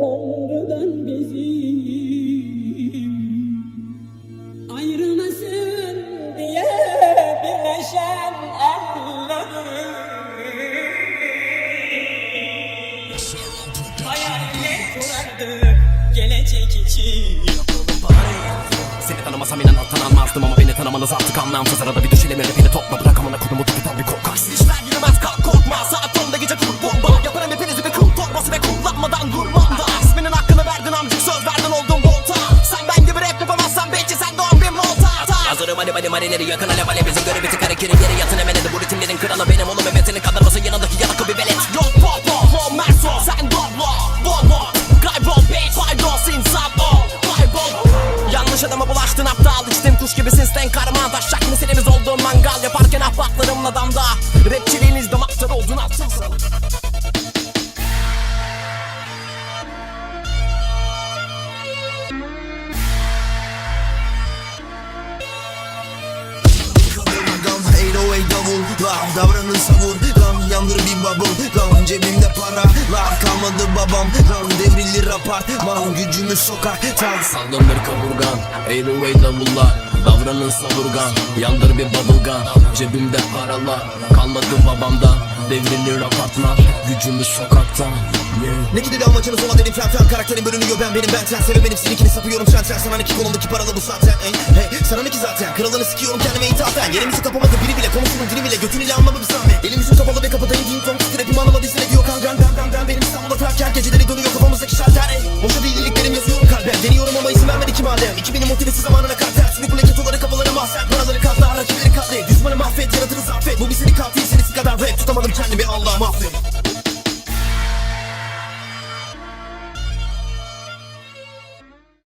Tanrı'dan bizim. Ayrılmasın diye birleşen elleri Hayaller kurardı gelecek için. Seni tanımasam inan alttan almazdım ama beni tanımanız artık anlamsız. Arada bir düşelim rapini topla marileri yakın alev alev bizim görevi tıkar ekiri geri yatın emeledi Bu ritimlerin kralı benim oğlum evetini kaldırması yanındaki yanakı bir velet. Yok pop pop flow merso sen doblo Volvo kaybol bitch paydos insan o kaybol Yanlış adama bulaştın aptal içtim kuş gibisin sen karma Taşacak meselemiz olduğu mangal yaparken ahbaplarımla damda. Rapçiliğiniz damaktar oldun atılsın 808 davul Lan davranın savur Lan yandır bir bubble Lan cebimde para Lan kalmadı babam. Lan devrilir apartman Gücümü sokaktan Sallanır kaburgan Airway davullar Davranın savurgan Yandır bir bubblegum. Cebimde paralar Kalmadı babamda. Devrilir apartman Gücümüz sokaktan yeah. Ne gideri amacını sola dedim fen fen Karakterim bölünüyor ben benim ben ten Sebebenim seninkini sapıyorum sen sen Sana ne ki kolumdaki paralı bu zaten hey, hey Sana ne ki zaten? Kralını sikiyorum kendime ithafen Yerimizi kapamadı biri bile konuşunun dili bile. Götün ile anlamı bir zahmet. Elim yüzüm kapalı ve kapıdayım ding dong Rapim anlamadıysa ne diyor. Kankan ben ben ben Benim İstanbul'da terken geceleri dönüyor kafamızdaki şalter ey Boşa değil iliklerim yazıyorum kalbe. Deniyorum ama izin vermedi ki madem. 2000'in motivesi zamanına karter Sürük plaket olarak kafaları mahzen Paraları katla rakipleri katlet Düşmanı mahvet yaratırız affet Bu bir seni katil senesi kadar rap Tutamadım kendimi Allah mahvet.